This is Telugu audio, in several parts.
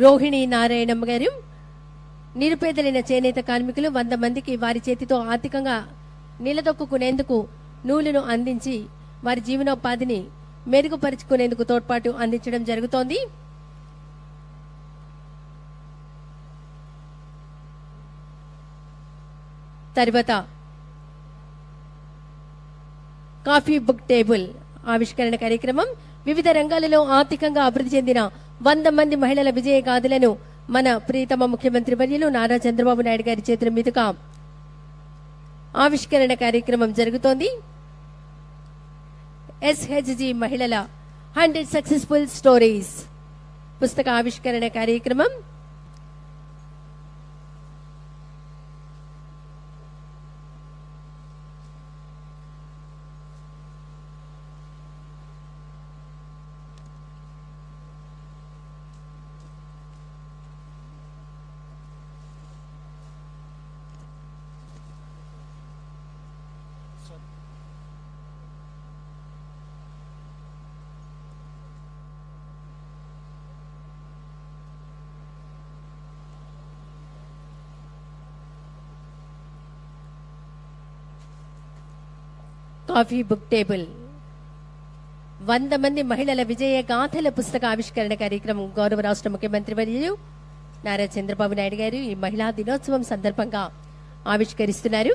రోహిణి నారాయణమ్మ గారు నిరుపేదలైన చేనేత కార్మికులు వంద మందికి వారి చేతితో ఆర్థికంగా నిలదొక్కునేందుకు నూలును అందించి వారి జీవనోపాధిని మెరుగుపరుచుకునేందుకు తోడ్పాటు అందించడం జరుగుతోంది. తర్వాత కాఫీ బుక్ టేబుల్ ఆవిష్కరణ కార్యక్రమం వివిధ రంగాలలో ఆర్థికంగా అభివృద్ధి చెందిన వంద మంది మహిళల విజయ గాథలను మన ప్రియతమ ముఖ్యమంత్రి వర్యులు నారా చంద్రబాబు నాయుడు గారి చేతుల మీదుగా ఆవిష్కరణ కార్యక్రమం జరుగుతోంది. ఎస్హెచ్జి మహిళల హండ్రెడ్ సక్సెస్ఫుల్ స్టోరీస్ పుస్తక ఆవిష్కరణ కార్యక్రమం. Coffee book table. వంద మంది మహిళల విజయ గాథల పుస్తక ఆవిష్కరణ కార్యక్రమం గౌరవ రాష్ట్ర ముఖ్యమంత్రి వర్యులు నారా చంద్రబాబు నాయుడు గారు ఈ మహిళా దినోత్సవం సందర్భంగా ఆవిష్కరిస్తున్నారు.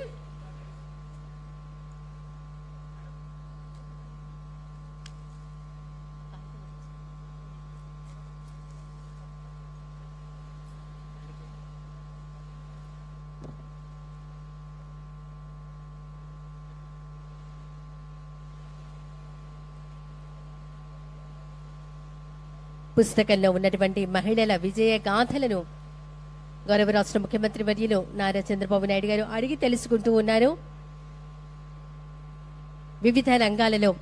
పుస్తకంలో ఉన్నటువంటి మహిళల విజయ గాథలను గౌరవ రాష్ట్ర ముఖ్యమంత్రి వర్యులు నారా చంద్రబాబు నాయుడు గారు అడిగి తెలుసుకుంటూ ఉన్నారు. వివిధ రంగాలలో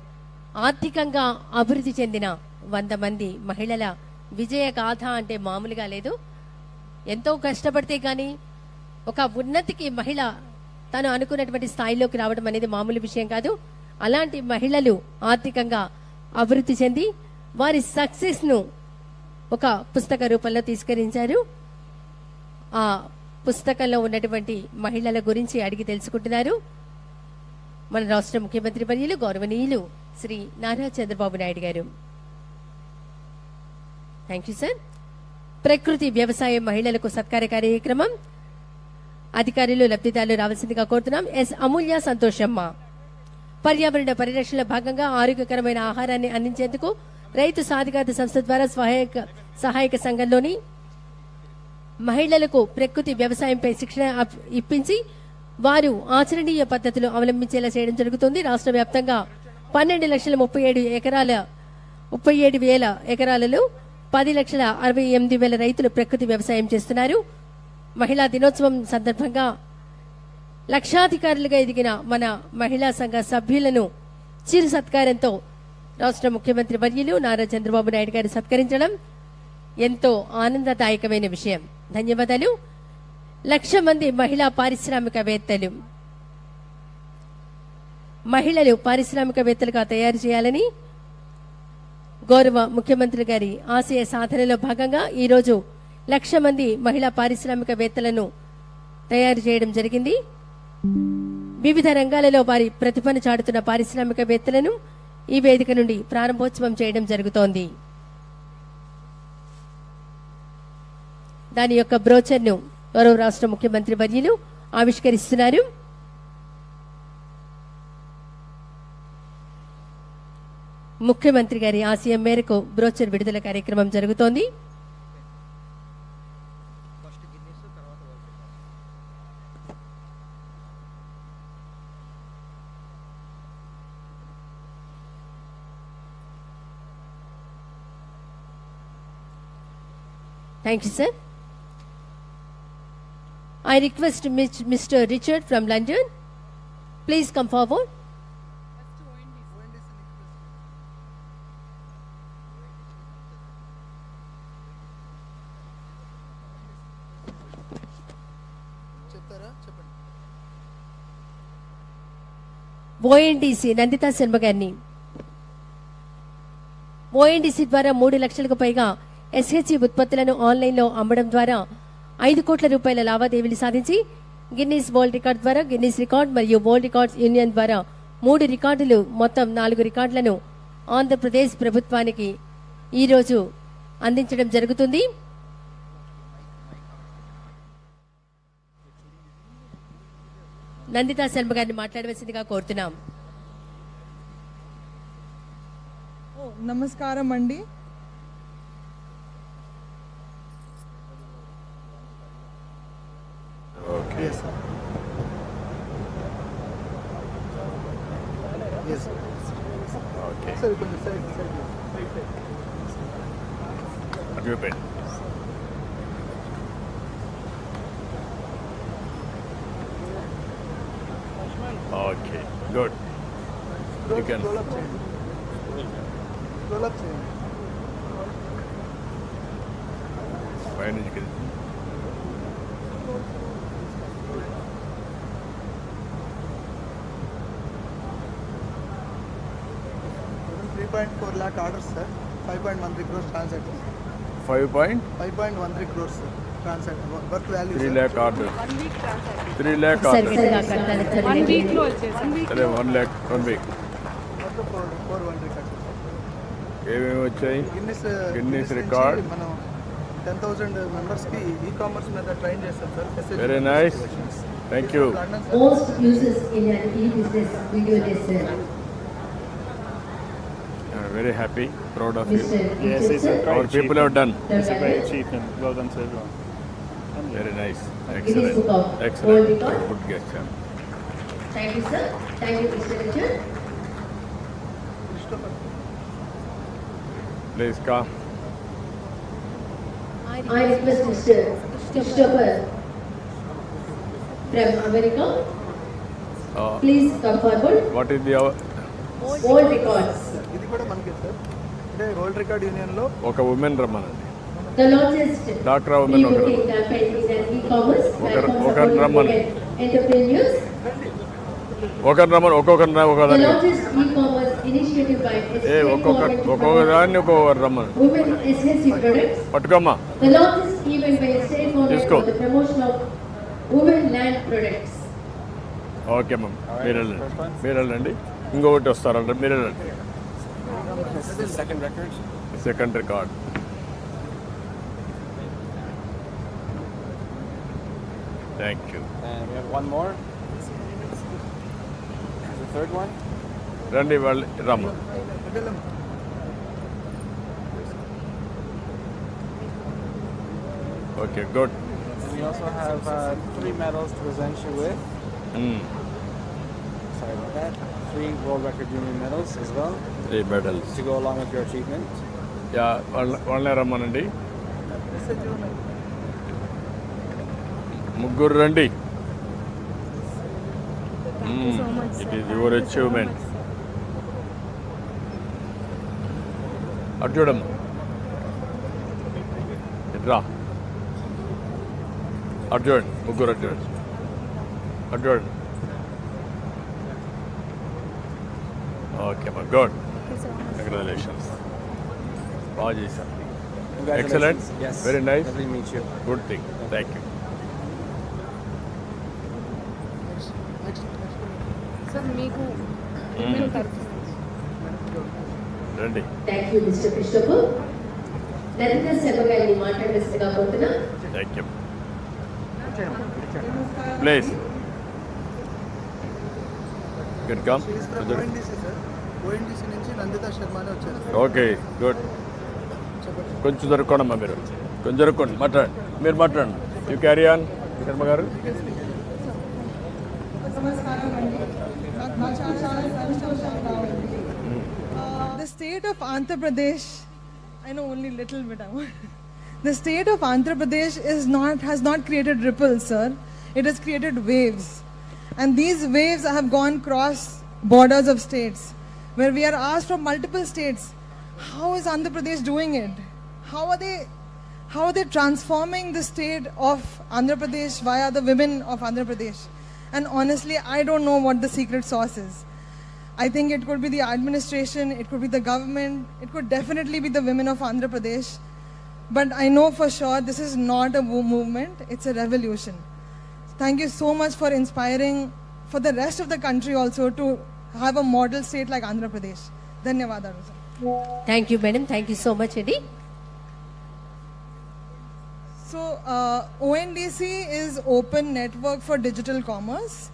ఆర్థికంగా అభివృద్ధి చెందిన వంద మంది మహిళల విజయ గాథ అంటే మామూలుగా లేదు. ఎంతో కష్టపడితే కానీ ఒక ఉన్నతికి మహిళ తను అనుకున్నటువంటి స్థాయిలోకి రావడం అనేది మామూలు విషయం కాదు. అలాంటి మహిళలు ఆర్థికంగా అభివృద్ధి చెంది వారి సక్సెస్ను ఒక పుస్తక రూపంలో తీసుకరించారు. ఆ పుస్తకంలో ఉన్నటువంటి మహిళల గురించి అడిగి తెలుసుకుంటున్నారు. మన రాష్ట్ర ముఖ్యమంత్రి వర్యులు గౌరవనీయులు శ్రీ నారా చంద్రబాబు నాయుడు గారు. థ్యాంక్ యూ సార్ ప్రకృతి వ్యవసాయ మహిళలకు సత్కార కార్యక్రమం. అధికారులు లబ్ధిదారులు రావాల్సిందిగా కోరుతున్నాం. ఎస్ అమూల్య సంతోషమ్మ. పర్యావరణ పరిరక్షణలో భాగంగా ఆరోగ్యకరమైన ఆహారాన్ని అందించేందుకు రైతు సాధికారత సంస్థ ద్వారా సహాయక సహాయక సంఘంలోని మహిళలకు ప్రకృతి వ్యవసాయంపై శిక్షణ ఇప్పించి వారు ఆచరణీయ పద్ధతులు అవలంబించేలా చేయడం జరుగుతుంది. రాష్ట్ర వ్యాప్తంగా పన్నెండు లక్షల ముప్పై ఏడు ఎకరాల ముప్పై ఏడు వేల ఎకరాలలో పది లక్షల అరవై ఎనిమిది వేల రైతులు ప్రకృతి వ్యవసాయం చేస్తున్నారు. మహిళా దినోత్సవం సందర్భంగా లక్షాధికారులుగా ఎదిగిన మన మహిళా సంఘ సభ్యులను చిరు సత్కారంతో రాష్ట్ర ముఖ్యమంత్రి వర్యులు నారా చంద్రబాబు నాయుడు గారు సత్కరించడం ఎంతో ఆనందదాయకమైన విషయం. ధన్యవాదాలు. లక్ష మంది మహిళా పారిశ్రామికవేత్తలు. మహిళలు పారిశ్రామికవేత్తలుగా తయారు చేయాలని గౌరవ ముఖ్యమంత్రి గారి ఆశయ సాధనలో భాగంగా ఈరోజు లక్ష మంది మహిళా పారిశ్రామికవేత్తలను తయారు చేయడం జరిగింది. వివిధ రంగాలలో వారి ప్రతిభను చాటుతున్న పారిశ్రామికవేత్తలను ఈ వేదిక నుండి ప్రారంభోత్సవం చేయడం జరుగుతోంది. దాని యొక్క బ్రోచర్ను గౌరవ రాష్ట్ర ముఖ్యమంత్రి వర్యులు ఆవిష్కరిస్తున్నారు. ముఖ్యమంత్రి గారి ఆశయం మేరకు బ్రోచర్ విడుదల కార్యక్రమం జరుగుతోంది. Thank you, sir. I request Mich- Mr. Richard from London. Please come forward. చెప్తారా చెప్పండి ఓఎన్డీసీ నందితా శర్మ గారిని ఓఎన్డీసీ ద్వారా మూడు లక్షలకు పైగా ఎస్హెచ్సి ఉత్పత్తులను ఆన్లైన్లో అమ్మడం ద్వారా ఐదు కోట్ల రూపాయల లావాదేవీలు సాధించి గిన్నీస్ వరల్డ్ రికార్డ్ ద్వారా గిన్నీస్ రికార్డ్ మరియు వరల్డ్ రికార్డ్స్ యూనియన్ ద్వారా మూడు రికార్డులు మొత్తం నాలుగు రికార్డులను ఆంధ్రప్రదేశ్ ప్రభుత్వానికి ఈరోజు అందించడం జరుగుతుంది. నందితా శర్మ గారిని మాట్లాడవలసిందిగా కోరుతున్నాం. నమస్కారం అండి. Okay. Yes, sir. Yes. Okay. Sir, கொஞ்சம் side side Group it. Okay, good. You can. Roll up chain. You. Point four lakh orders sir five point one three crores transaction five point five point one three crores transaction work value three lakh order three lakh ఒకసారి ఆర్డర్ గట్టిగా కట్టాలి సరే వన్ ల్యాక్ వన్ వీక్ మొత్తం ఫోర్ ఫోర్ వన్ రికార్డ్ ఏమేమి వచ్చాయి? Guinness Guinness record. మనం టెన్ థౌసండ్ మెంబర్స్కి ఈ కామర్స్ మీద ట్రైన్ చేస్తాం sir very nice thank you London sir most users in very happy, proud of you. Yes, it's a Our people have done. It's a great achievement. Well done Very nice. Excellent. Excellent. Good gesture. Thank you, sir. Thank you, Mr. Richard. Please come. I request Mr. Christopher from America. Uh, Please come forward. What is the hour? ఒక ఉమెన్ రమ్మనండి. డాక్టరా ఉమెన్ ఒకరు రమ్మను. ఒకరు రమ్మను ఒక్కొక్కరు ఒక్కొక్క ఏ ఒక్కొక్క ఒక్కొక్క ఒక్కొక్కరు రమ్మను. పట్టుకోమ్మా. తీసుకో. Okay ma'am. మీరు వెళ్ళండి. మీరు వెళ్ళండి. ఇంకొకటి వస్తారంట మీరు వెళ్ళండి Second record. Second record thank you And we have one more. The third one. రండి వాళ్ళు రమ్మ okay good And we also have uh, three medals to present you with. Sorry about that. Three World Record Union medals as well. Three medals to go along with your achievement. Yeah వాళ్ళ రమ్మనండి. ముగ్గురు రండి. ఇట్ ఈస్ యువర్ అచీవ్మెంట్ అటు చూడమ్మా రా అటు చూడండి ముగ్గురు అటు చూడండి అటు చూడండి ఓకే అమ్మా గుడ్ కంగ్రాచులేషన్స్ బాగా చేశారు Congratulations. Excellent. Yes. Very nice. Lovely to meet you. Good thing thank you మీకు రండి Thank you, Mr. Christopher. లలిత శర్మ గారిని మాట్లాడవలసిందిగా కోరుతున్నా thank you please good come ONDC నుంచి నందిత శర్మ అని వచ్చారు. Okay good. కొంచెం జరుక్కోండమ్మా మీరు. కొంచెం జరుక్కోండి. మాట్లాడండి. మీరు మాట్లాడండి. యూ క్యారీ ఆన్ శర్మ గారు. చాలా సంతోషం కావాలి the state of Andhra Pradesh I know only little bit the state of Andhra Pradesh is not has not created repulse sir it has created waves. And these waves have gone cross borders of states. Where we are asked from multiple states how is andhra pradesh doing it how are they how are they transforming the state of Andhra Pradesh via the women of Andhra Pradesh? And honestly, I don't know what the secret sauce is. I think it could be the administration, it could be the government, it could definitely be the women of Andhra Pradesh. but I know for sure this is not a movement, it's a revolution. Thank you so much for inspiring for the rest of the country also to have a model state like Andhra Pradesh. Dhanyawad, Aruza. Thank you, madam. Thank you so much, Eddie. So, uh, ONDC is Open Network for Digital Commerce.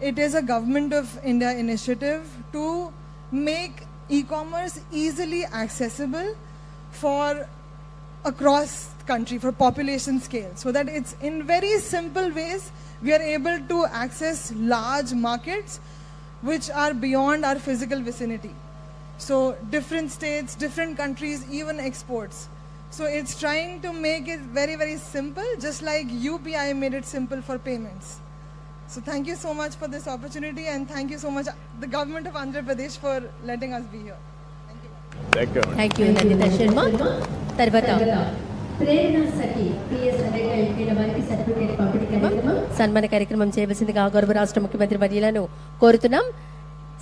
It is a Government of India initiative to make e-commerce easily accessible for across country for population scale so that it's in very simple ways we are able to access large markets which are beyond our physical vicinity. So, different states, different countries, even exports. So, it's trying to make it very, very simple, just like UPI made it simple for payments. So, thank you so much for this opportunity, and thank you so much, the government of Andhra Pradesh, for letting us be here. Thank you. Thank you, Nandita Sharma. Tarvata. Prerana Sakhi PS వారికి సర్టిఫికేట్ పంపిణీ కార్యక్రమం సన్మాన కార్యక్రమం చేయవలసిందిగా గౌరవ రాష్ట్ర ముఖ్యమంత్రి వర్యులను కోరుతున్నాం.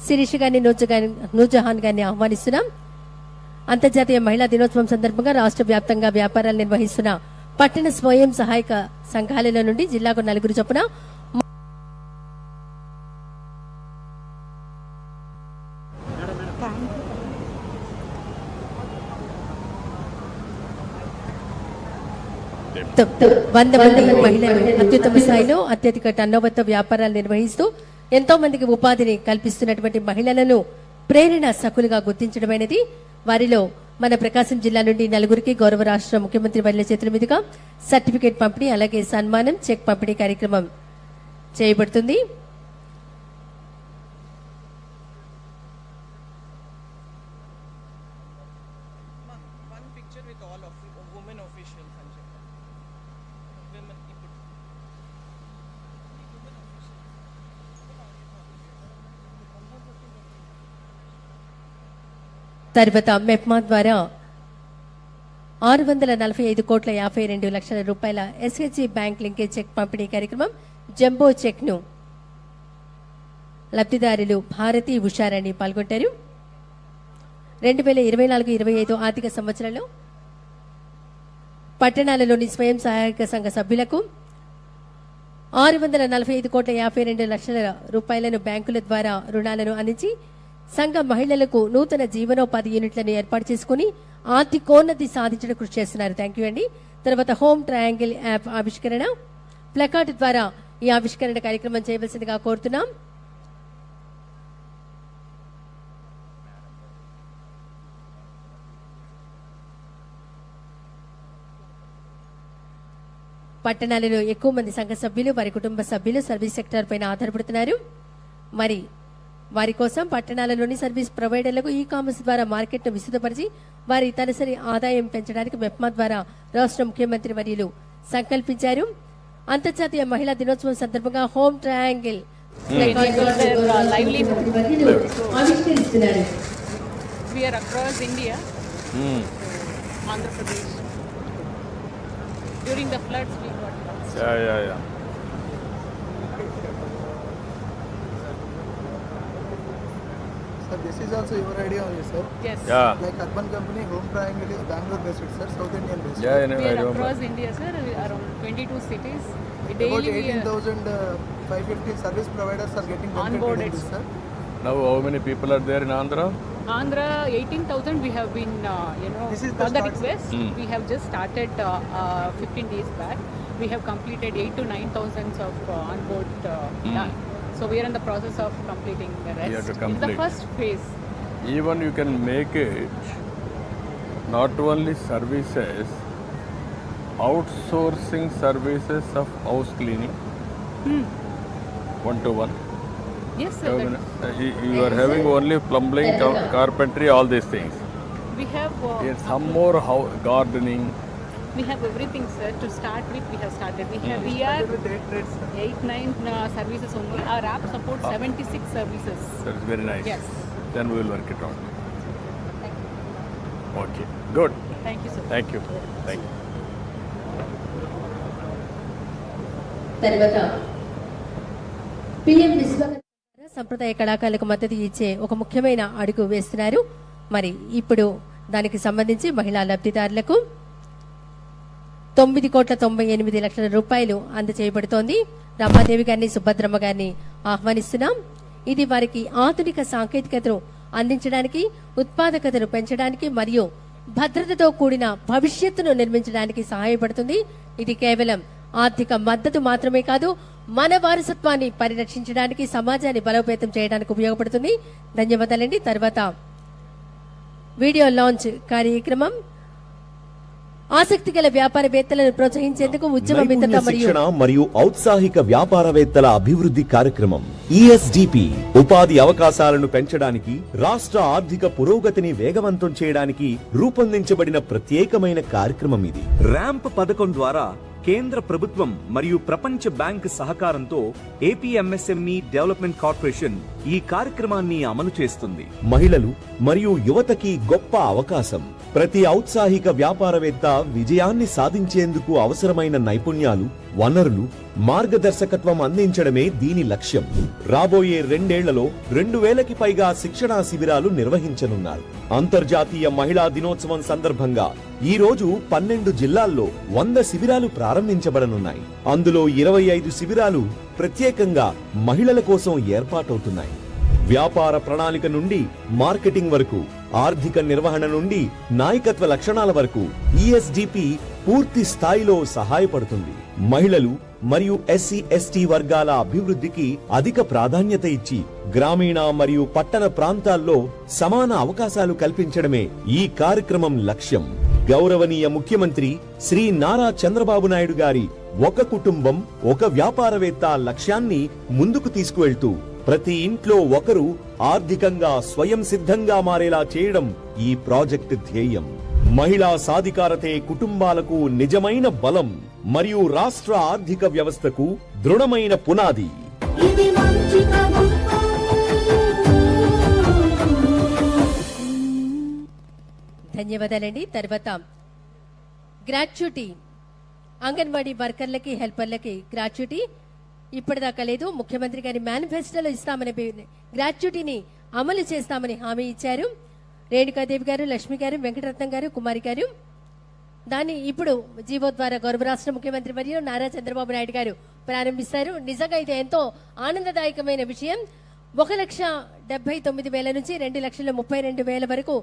శిరీష్ గారిని నూజ గారిని నూజహాన్ గారిని ఆహ్వానిస్తున్నాం. అంతర్జాతీయ మహిళా దినోత్సవం సందర్భంగా రాష్ట్ర వ్యాప్తంగా వ్యాపారాలు నిర్వహిస్తున్న పట్టణ స్వయం సహాయక సంఘాలలో నుండి జిల్లాకు నలుగురు చొప్పున మొత్తం వంద మంది మహిళలు అత్యుత్తమ స్థాయిలో అత్యధిక టన్నోవర్తో వ్యాపారాలు నిర్వహిస్తూ ఎంతో మందికి ఉపాధిని కల్పిస్తున్నటువంటి మహిళలను ప్రేరణ సకులుగా గుర్తించడమైనది వారిలో మన ప్రకాశం జిల్లా నుండి నలుగురికి గౌరవ రాష్ట్ర ముఖ్యమంత్రి వర్ల చేతుల మీదుగా సర్టిఫికేట్ పంపిణీ అలాగే సన్మానం చెక్ పంపిణీ కార్యక్రమం చేయబడుతుంది. తర్వాత మెప్మా ద్వారా ఆరు వందల నలభై ఐదు కోట్ల యాభై రెండు లక్షల రూపాయల ఎస్హెచ్జి బ్యాంక్ లింకేజ్ చెక్ పంపిణీ కార్యక్రమం జంబో చెక్ను లబ్ధిదారులు భారతి ఉషారాణి పాల్గొంటారు. రెండు వేల ఇరవై నాలుగు ఇరవై ఐదు ఆర్థిక సంవత్సరంలో పట్టణాలలోని స్వయం సహాయక సంఘ సభ్యులకు ఆరు వందల నలభై ఐదు కోట్ల యాభై రెండు లక్షల రూపాయలను బ్యాంకుల ద్వారా రుణాలను అందించి సంఘ మహిళలకు నూతన జీవనోపాధి యూనిట్లను ఏర్పాటు చేసుకుని ఆర్థికోన్నతి సాధించడం కృషి చేస్తున్నారు. థ్యాంక్ యూ అండి తర్వాత హోమ్ ట్రయాంగిల్ యాప్ ఆవిష్కరణ. ప్లకార్డ్ ద్వారా ఈ ఆవిష్కరణ కార్యక్రమం చేయవలసిందిగా కోరుతున్నాం. పట్టణాలలో ఎక్కువ మంది సంఘ సభ్యులు వారి కుటుంబ సభ్యులు సర్వీస్ సెక్టర్ పైన ఆధారపడుతున్నారు. మరి వారి కోసం పట్టణాలలోని సర్వీస్ ప్రొవైడర్లకు ఈ కామర్స్ ద్వారా మార్కెట్ను విస్తృతపరిచి వారి తలసరి ఆదాయం పెంచడానికి మెప్మా ద్వారా రాష్ట్ర ముఖ్యమంత్రి వర్యులు సంకల్పించారు. అంతర్జాతీయ మహిళా దినోత్సవం సందర్భంగా home triangle across India, Andhra Pradesh. During the floods, we got lost. Yeah yeah yeah This is also your idea only, sir. Yes. Yeah. Like Urban Company, Home Triangle is Bangalore based, sir. South Indian based. Yeah, I know. We are across India, sir. Around 22 cities. Daily About 18,550 uh, service providers are getting onboarded, this, sir. Now, how many people are there in Andhra? Andhra, 18,000 we have been, uh, you know, this is the, the request. Mm. We have just started uh, uh, 15 days back. We have completed 8 to 9,000 of uh, onboard uh, mm. So we are in the process of completing the rest. We have to complete. It's the first phase. Even you can make it not only services, outsourcing services of house cleaning, hmm. one to one. Yes, sir. Uh, you, you, are having only plumbing, carpentry, all these things. We have. Uh, yes, some more gardening. We have everything, sir. To start with, we have started. We have we are eight nine uh, services only. Our app supports 76 services. That is very nice Yes. Then we will work it out okay good Thank you, sir. You తర్వాత పిఎం విశ్వకర్మ సంప్రదాయ కళాకారులకు మద్దతు ఇచ్చే ఒక ముఖ్యమైన అడుగు వేస్తున్నారు మరి ఇప్పుడు దానికి సంబంధించి మహిళా లబ్ధిదారులకు తొమ్మిది కోట్ల తొంభై ఎనిమిది లక్షల రూపాయలు అందజేయబడుతోంది. రమాదేవి గారిని సుభద్రమ్మ గారిని ఆహ్వానిస్తున్నాం. ఇది వారికి ఆధునిక సాంకేతికతను అందించడానికి ఉత్పాదకతను పెంచడానికి మరియు భద్రతతో కూడిన భవిష్యత్తును నిర్మించడానికి సహాయపడుతుంది. ఇది కేవలం ఆర్థిక మద్దతు మాత్రమే కాదు మన వారసత్వాన్ని పరిరక్షించడానికి సమాజాన్ని బలోపేతం చేయడానికి ఉపయోగపడుతుంది. ధన్యవాదాలండి. తర్వాత వీడియో లాంచ్ కార్యక్రమం ఆసక్తి గల వ్యాపారవేత్తలను ప్రోత్సహించేందుకు ఉద్యమ మిత్రత శిక్షణ మరియు ఔత్సాహిక వ్యాపారవేత్తల అభివృద్ధి కార్యక్రమం. ఈఎస్డిపి ఉపాధి అవకాశాలను పెంచడానికి రాష్ట్ర ఆర్థిక పురోగతిని వేగవంతం చేయడానికి రూపొందించబడిన ప్రత్యేకమైన కార్యక్రమం ఇది. ర్యాంప్ పథకం ద్వారా కేంద్ర ప్రభుత్వం మరియు ప్రపంచ బ్యాంక్ సహకారంతో ఏపీఎంఎస్ఎంఈ డెవలప్మెంట్ కార్పొరేషన్ ఈ కార్యక్రమాన్ని అమలు చేస్తుంది. మహిళలు మరియు యువతకి గొప్ప అవకాశం. ప్రతి ఔత్సాహిక వ్యాపారవేత్త విజయాన్ని సాధించేందుకు అవసరమైన నైపుణ్యాలు వనరులు మార్గదర్శకత్వం అందించడమే దీని లక్ష్యం. రాబోయే రెండేళ్ళలో రెండు వేలకి పైగా శిక్షణా శిబిరాలు నిర్వహించనున్నారు అంతర్జాతీయ మహిళా దినోత్సవం సందర్భంగా ఈ రోజు పన్నెండు జిల్లాల్లో వంద శిబిరాలు ప్రారంభించబడనున్నాయి. అందులో ఇరవై ఐదు శిబిరాలు ప్రత్యేకంగా మహిళల కోసం ఏర్పాటవుతున్నాయి. వ్యాపార ప్రణాళిక నుండి మార్కెటింగ్ వరకు ఆర్థిక నిర్వహణ నుండి నాయకత్వ లక్షణాల వరకు ఈఎస్డిపి పూర్తి స్థాయిలో సహాయపడుతుంది. మహిళలు మరియు ఎస్సీ ఎస్టీ వర్గాల అభివృద్ధికి అధిక ప్రాధాన్యత ఇచ్చి గ్రామీణ మరియు పట్టణ ప్రాంతాల్లో సమాన అవకాశాలు కల్పించడమే ఈ కార్యక్రమం లక్ష్యం. గౌరవనీయ ముఖ్యమంత్రి శ్రీ నారా చంద్రబాబు నాయుడు గారి ఒక కుటుంబం ఒక వ్యాపారవేత్త లక్ష్యాన్ని ముందుకు తీసుకువెళ్తూ ప్రతి ఇంట్లో ఒకరు ఆర్థికంగా స్వయం సిద్ధంగా మారేలా చేయడం ఈ ప్రాజెక్ట్ ధ్యేయం. మహిళా సాధికారతే కుటుంబాలకు నిజమైన బలం మరియు రాష్ట్ర ఆర్థిక వ్యవస్థకు దృఢమైన పునాది. ధన్యవాదాలండి. తర్వాత గ్రాట్యుటీ. అంగన్వాడీ వర్కర్లకి హెల్పర్లకి గ్రాట్యుటీ. ఇప్పటిదాకా లేదు. ముఖ్యమంత్రి గారి మేనిఫెస్టోలో ఇస్తామని గ్రాట్యుటీని అమలు చేస్తామని హామీ ఇచ్చారు. రేణుకాదేవి గారు లక్ష్మి గారు వెంకటరత్నం గారు కుమారి గారు. దాన్ని ఇప్పుడు జీవో ద్వారా గౌరవ రాష్ట్ర ముఖ్యమంత్రి మరియు నారా చంద్రబాబు నాయుడు గారు ప్రారంభిస్తారు. నిజంగా ఇది ఎంతో ఆనందదాయకమైన విషయం. ఒక లక్ష డెబ్బై తొమ్మిది వేల నుంచి రెండు లక్షల ముప్పై రెండు వేల వరకు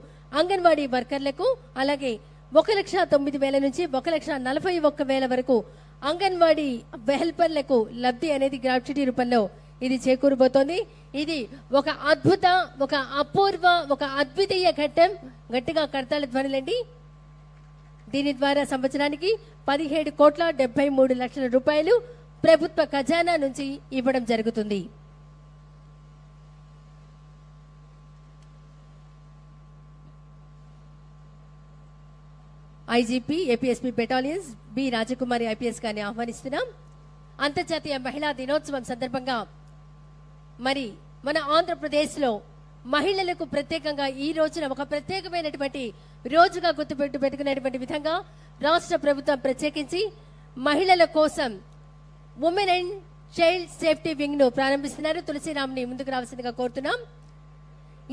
అంగన్వాడీ వర్కర్లకు అలాగే ఒక లక్ష తొమ్మిది వేల నుంచి ఒక లక్ష నలభై ఒక్క వేల వరకు అంగన్వాడీ హెల్పర్లకు లబ్ధి అనేది గ్రాట్యుటీ రూపంలో ఇది చేకూరబోతోంది. ఇది ఒక అద్భుత ఒక అపూర్వ ఒక అద్వితీయ ఘట్టం. గట్టిగా కడతాల ధ్వనులండి. దీని ద్వారా సంవత్సరానికి పదిహేడు కోట్ల డెబ్బై మూడు లక్షల రూపాయలు ప్రభుత్వ ఖజానా నుంచి ఇవ్వడం జరుగుతుంది. IGP APSP battalions B. Rajakumari IPS గారిని ఆహ్వానిస్తున్నాం. అంతర్జాతీయ మహిళా దినోత్సవం సందర్భంగా మరి మన ఆంధ్రప్రదేశ్లో మహిళలకు ప్రత్యేకంగా ఈ రోజున ఒక ప్రత్యేకమైనటువంటి రోజుగా గుర్తుపెట్టు పెట్టుకునేటువంటి విధంగా రాష్ట్ర ప్రభుత్వం ప్రత్యేకించి మహిళల కోసం ఉమెన్ అండ్ చైల్డ్ సేఫ్టీ వింగ్ను ప్రారంభిస్తున్నారు. తులసిరామ్ని ముందుకు రావాల్సిందిగా కోరుతున్నాం.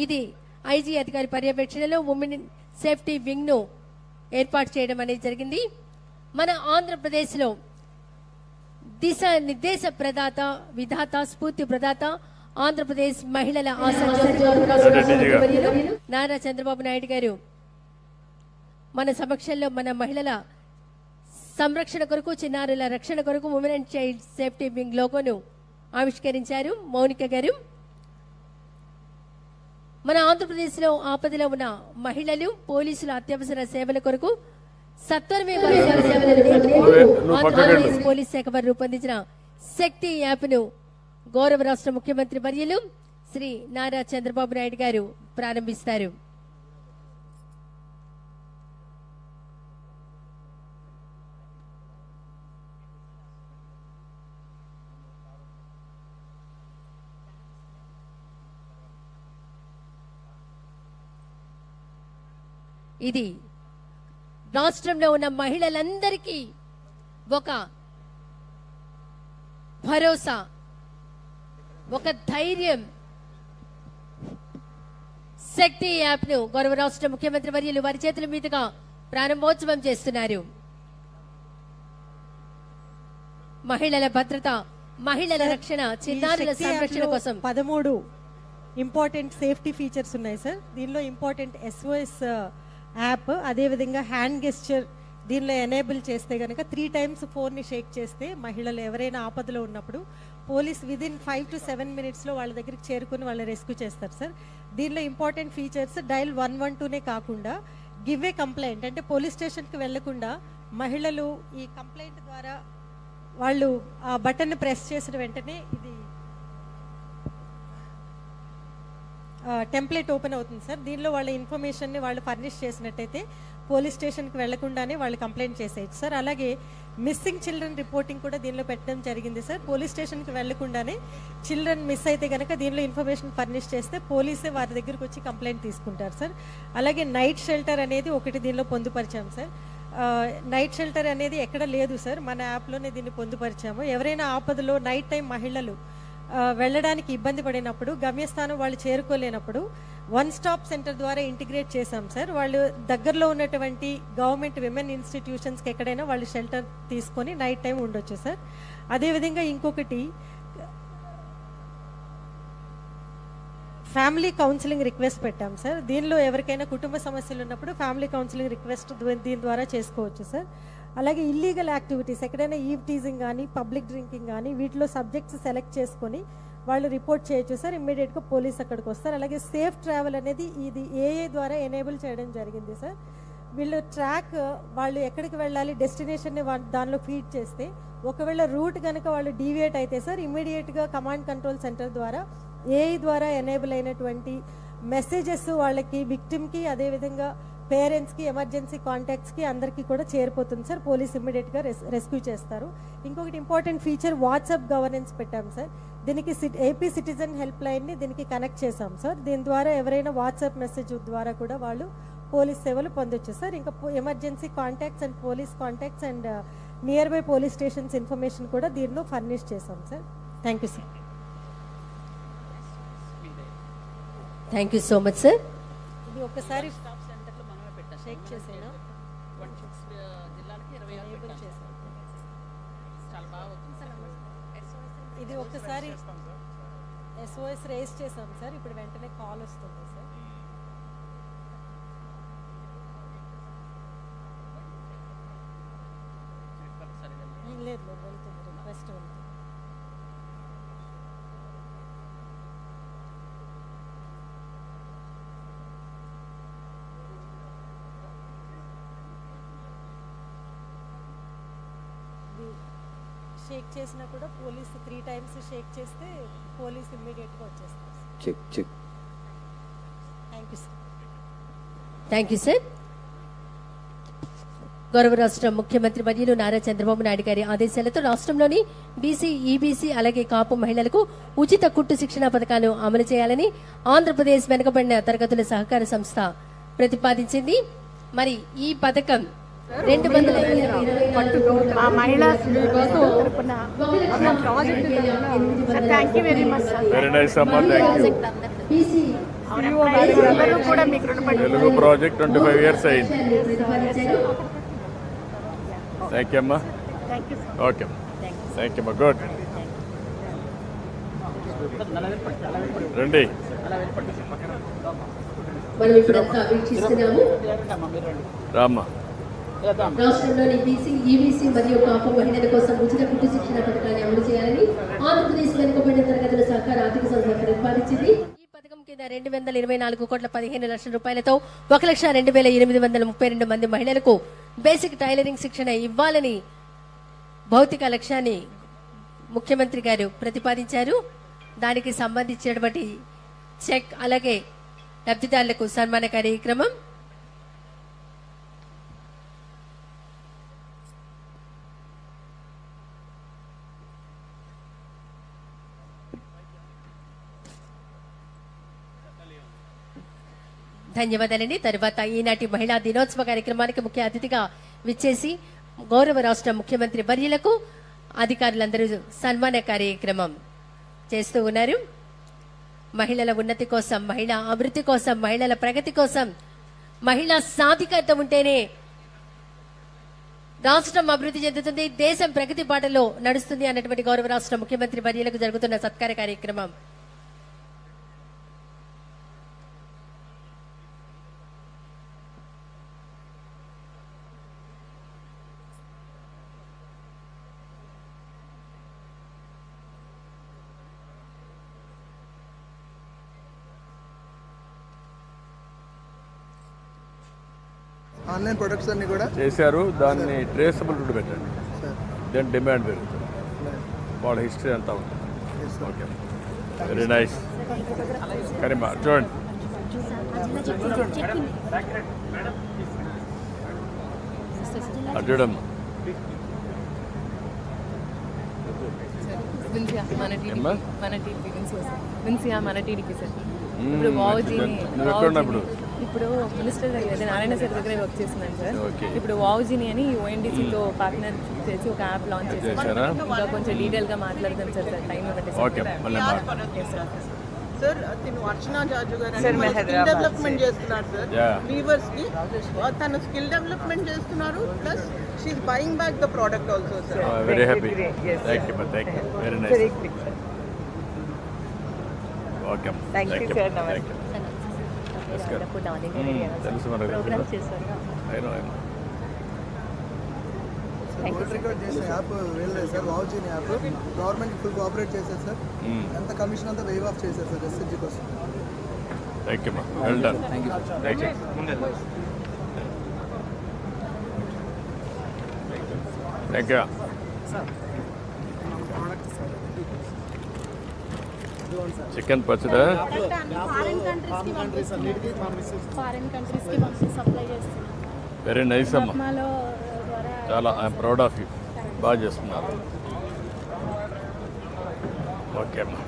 ఇది ఐజీ అధికారి పర్యవేక్షణలో ఉమెన్ సేఫ్టీ వింగ్ను ఏర్పాటు చేయడం అనేది జరిగింది. మన ఆంధ్రప్రదేశ్లో దిశ నిర్దేశ ప్రదాత విధాత స్ఫూర్తి ప్రదాత ఆంధ్రప్రదేశ్ మహిళల నారా చంద్రబాబు నాయుడు గారు మన సమక్షంలో మన మహిళల సంరక్షణ కొరకు చిన్నారుల రక్షణ కొరకు women and child safety wing లోగోను ఆవిష్కరించారు. మౌనిక గారు మన ఆంధ్రప్రదేశ్లో ఆపదలో ఉన్న మహిళలు పోలీసుల అత్యవసర సేవల కొరకు సత్వరమే ఆంధ్రప్రదేశ్ పోలీస్ శాఖ వారు రూపొందించిన శక్తి యాప్ను గౌరవ రాష్ట్ర ముఖ్యమంత్రి వర్యులు శ్రీ నారా చంద్రబాబు నాయుడు గారు ప్రారంభిస్తారు. ఇది రాష్ట్రంలో ఉన్న మహిళలందరికీ ఒక భరోసా ఒక ధైర్యం. శక్తి యాప్ను గౌరవ రాష్ట్ర ముఖ్యమంత్రి వర్యులు వారి చేతుల మీదుగా ప్రారంభోత్సవం చేస్తున్నారు. మహిళల భద్రత మహిళల రక్షణ చిన్నారుల సంరక్షణ కోసం. పదమూడు ఇంపార్టెంట్ సేఫ్టీ ఫీచర్స్ ఉన్నాయి సార్. దీనిలో ఇంపార్టెంట్ ఎస్ఓఎస్ యాప్ అదేవిధంగా హ్యాండ్ గెస్చర్ దీనిలో ఎనేబుల్ చేస్తే కనుక త్రీ టైమ్స్ ఫోన్ని షేక్ చేస్తే మహిళలు ఎవరైనా ఆపదలో ఉన్నప్పుడు police within five to seven మినిట్స్లో వాళ్ళ దగ్గరికి చేరుకుని వాళ్ళని రెస్క్యూ చేస్తారు సార్. దీనిలో important features dial one one టూనే కాకుండా గివ్ ఏ కంప్లైంట్ అంటే పోలీస్ స్టేషన్కి వెళ్ళకుండా మహిళలు ఈ కంప్లైంట్ ద్వారా వాళ్ళు ఆ బటన్ ప్రెస్ చేసిన వెంటనే ఇది టెంప్లెట్ ఓపెన్ అవుతుంది సార్. దీనిలో వాళ్ళ ఇన్ఫర్మేషన్ని వాళ్ళు ఫర్నిష్ చేసినట్టయితే పోలీస్ స్టేషన్కి వెళ్ళకుండానే వాళ్ళు కంప్లైంట్ చేసేయచ్చు సార్. అలాగే మిస్సింగ్ చిల్డ్రన్ రిపోర్టింగ్ కూడా దీనిలో పెట్టడం జరిగింది సార్. పోలీస్ స్టేషన్కి వెళ్ళకుండానే చిల్డ్రన్ మిస్ అయితే కనుక దీనిలో ఇన్ఫర్మేషన్ ఫర్నిష్ చేస్తే పోలీసే వారి దగ్గరకు వచ్చి కంప్లైంట్ తీసుకుంటారు సార్. అలాగే నైట్ షెల్టర్ అనేది ఒకటి దీనిలో పొందుపరిచాం సార్. నైట్ షెల్టర్ అనేది ఎక్కడ లేదు సార్. మన యాప్లోనే దీన్ని పొందుపరిచాము. ఎవరైనా ఆపదలో నైట్ టైం మహిళలు వెళ్ళడానికి ఇబ్బంది పడినప్పుడు గమ్యస్థానం వాళ్ళు చేరుకోలేనప్పుడు వన్ స్టాప్ సెంటర్ ద్వారా ఇంటిగ్రేట్ చేశాం సార్ వాళ్ళు దగ్గరలో ఉన్నటువంటి గవర్నమెంట్ విమెన్ ఇన్స్టిట్యూషన్స్కి ఎక్కడైనా వాళ్ళు షెల్టర్ తీసుకొని నైట్ టైం ఉండొచ్చు సార్ అదేవిధంగా ఇంకొకటి ఫ్యామిలీ కౌన్సిలింగ్ రిక్వెస్ట్ పెట్టాం సార్ దీనిలో ఎవరికైనా కుటుంబ సమస్యలు ఉన్నప్పుడు ఫ్యామిలీ కౌన్సిలింగ్ రిక్వెస్ట్ దీని ద్వారా చేసుకోవచ్చు సార్ అలాగే ఇల్లీగల్ యాక్టివిటీస్ ఎక్కడైనా ఈవ్ టీజింగ్ కానీ పబ్లిక్ డ్రింకింగ్ కానీ వీటిలో సబ్జెక్ట్స్ సెలెక్ట్ చేసుకొని వాళ్ళు రిపోర్ట్ చేయొచ్చు. సార్ ఇమ్మీడియట్గా పోలీస్ అక్కడికి వస్తారు. అలాగే సేఫ్ ట్రావెల్ అనేది ఇది ఏఏ ద్వారా ఎనేబుల్ చేయడం జరిగింది సార్. వీళ్ళు ట్రాక్ వాళ్ళు ఎక్కడికి వెళ్ళాలి డెస్టినేషన్ని దానిలో ఫీడ్ చేస్తే ఒకవేళ రూట్ కనుక వాళ్ళు డీవియేట్ అయితే సార్ ఇమ్మీడియట్గా కమాండ్ కంట్రోల్ సెంటర్ ద్వారా ఏఐ ద్వారా ఎనేబుల్ అయినటువంటి మెసేజెస్ వాళ్ళకి విక్టిమ్కి అదేవిధంగా పేరెంట్స్కి ఎమర్జెన్సీ కాంటాక్ట్స్కి అందరికీ కూడా చేరిపోతుంది సార్. పోలీస్ ఇమ్మీడియట్గా రెస్ రెస్క్యూ చేస్తారు. ఇంకొకటి ఇంపార్టెంట్ ఫీచర్ వాట్సాప్ గవర్నెన్స్ పెట్టాం సార్. దీనికి ఏపీ సిటిజన్ హెల్ప్ లైన్ని దీనికి కనెక్ట్ చేసాం సార్. దీని ద్వారా ఎవరైనా వాట్సాప్ మెసేజ్ ద్వారా కూడా వాళ్ళు పోలీస్ సేవలు పొందొచ్చు సార్. ఇంకా emergency contacts and police contacts and nearby police stations information కూడా దీనిలో ఫర్నిష్ చేసాం sir. Thank you sir. Thank you so much sir ఇది ఒకసారి స్టాప్ సెంటర్లో మనమే పెట్టాం షేక్ చేసేనా వన్ సిక్స్ జిల్లాలకి ఇరవై ఆరు ఎనేబుల్ పెట్టాం. చేసాం చాలా బాగా అవుతుంది ఇది ఒక్కసారి ఎస్ఓఎస్ రేస్ చేసాం సార్. ఇప్పుడు వెంటనే కాల్ వస్తుంది సార్. ఉమ్, లేదు లేదు వెళ్తుంది. రిక్వెస్ట్ వెళ్తుంది ఇది షేక్ చేసినా కూడా పోలీస్ త్రీ టైమ్స్ షేక్ చేస్తే పోలీస్ ఇమ్మీడియట్గా వచ్చేస్తారు. Check check. Thank you sir thank you sir గౌరవ రాష్ట్ర ముఖ్యమంత్రి వర్యులు నారా చంద్రబాబు నాయుడు గారి ఆదేశాలతో రాష్ట్రంలోని బీసీ ఈబీసీ అలాగే కాపు మహిళలకు ఉచిత కుట్టు శిక్షణ పథకాలు అమలు చేయాలని ఆంధ్రప్రదేశ్ వెనుకబడిన తరగతుల సహకార సంస్థ ప్రతిపాదించింది. మరి ఈ పథకం రెండు వందల మా మహిళా తరపున thank you very much sir very nice అమ్మా థ్యాంక్ యూ అందరూ కూడా మీకు రుణపడి Telugu project twenty five years అయింది. థ్యాంక్ యూ అమ్మా. ఓకే థ్యాంక్ యూ అమ్మా. గుడ్ రండి. రామ్మా. రాష్ట్రంలోని బీసీ ఈబీసీ మరియు కాపు మహిళల కోసం ఉచిత కుట్టు శిక్షణ పథకాన్ని అమలు చేయాలని ఆంధ్రప్రదేశ్ వెనుకబడిన తరగతుల సహకార ఆర్థిక సంస్థ ప్రతిపాదించింది ఈ పథకం కింద రెండు వందల ఇరవై నాలుగు కోట్ల పదిహేను లక్షల రూపాయలతో ఒక లక్ష రెండు వేల ఎనిమిది వందల ముప్పై రెండు మంది మహిళలకు బేసిక్ టైలరింగ్ శిక్షణ ఇవ్వాలని భౌతిక లక్ష్యాన్ని ముఖ్యమంత్రి గారు ప్రతిపాదించారు. దానికి సంబంధించినటువంటి చెక్ అలాగే లబ్ధిదారులకు సన్మాన కార్యక్రమం ధన్యవాదాలండి. తర్వాత ఈనాటి మహిళా దినోత్సవ కార్యక్రమానికి ముఖ్య అతిథిగా విచ్చేసి గౌరవ రాష్ట్ర ముఖ్యమంత్రి వర్యులకు అధికారులందరూ సన్మాన కార్యక్రమం చేస్తూ ఉన్నారు. మహిళల ఉన్నతి కోసం మహిళా అభివృద్ధి కోసం మహిళల ప్రగతి కోసం మహిళా సాధికారత ఉంటేనే రాష్ట్రం అభివృద్ధి చెందుతుంది దేశం ప్రగతి బాటలో నడుస్తుంది అన్నటువంటి గౌరవ రాష్ట్ర ముఖ్యమంత్రి వర్యులకు జరుగుతున్న సత్కార కార్యక్రమం. ఆన్లైన్ ప్రొడక్ట్స్ అన్ని కూడా? చేశారు. దాన్ని ట్రేసబుల్ పెట్టండి. దాని డిమాండ్ పెరుగుతుంది. వాళ్ళ హిస్టరీ అంతా ఉంటుంది. ఓకే వెరీ నైస్ కరీమా చూడండి మన? టీడీపీ విన్సియా సార్ ఇప్పుడు? ఇప్పుడు మినిస్టర్ దగ్గర అదే నారాయణ సార్ దగ్గర వర్క్ చేస్తున్నాను సార్. ఓకే. ఇప్పుడు వావుజీని అని ఓఎన్డీసీతో పార్ట్నర్ చేసి ఒక యాప్ లాంచ్ చేశారు? ఇంకా కొంచెం డీటెయిల్గా మాట్లాడదాం సార్ సార్. టైం ఇవ్వండి సార్. సార్ తిను అర్చన జాజు గారు స్కిల్ డెవలప్మెంట్ చేస్తున్నారు సార్. వీవర్స్కి తను స్కిల్ డెవలప్మెంట్ చేస్తున్నారు plus she buying back the product also sir very happy thank you thank you very nice okay thank you thank you తెలుసు చేసే యాప్ సార్ వావ్జీని యాప్ గవర్నమెంట్ ఫుల్ కోఆపరేట్ చేశారు సార్ ఎంత కమిషన్ అంతా వేవ్ ఆఫ్ చేశారు సార్ ఎస్ఎస్జీ కోసం. Thank you well done thank you thank you thank you chicken పచ్చడా? వెరీ నైస్ అమ్మా. చాలా ఐఎమ్ ప్రౌడ్ ఆఫ్ యూ బాగా చేస్తున్నారు. ఓకే అమ్మా.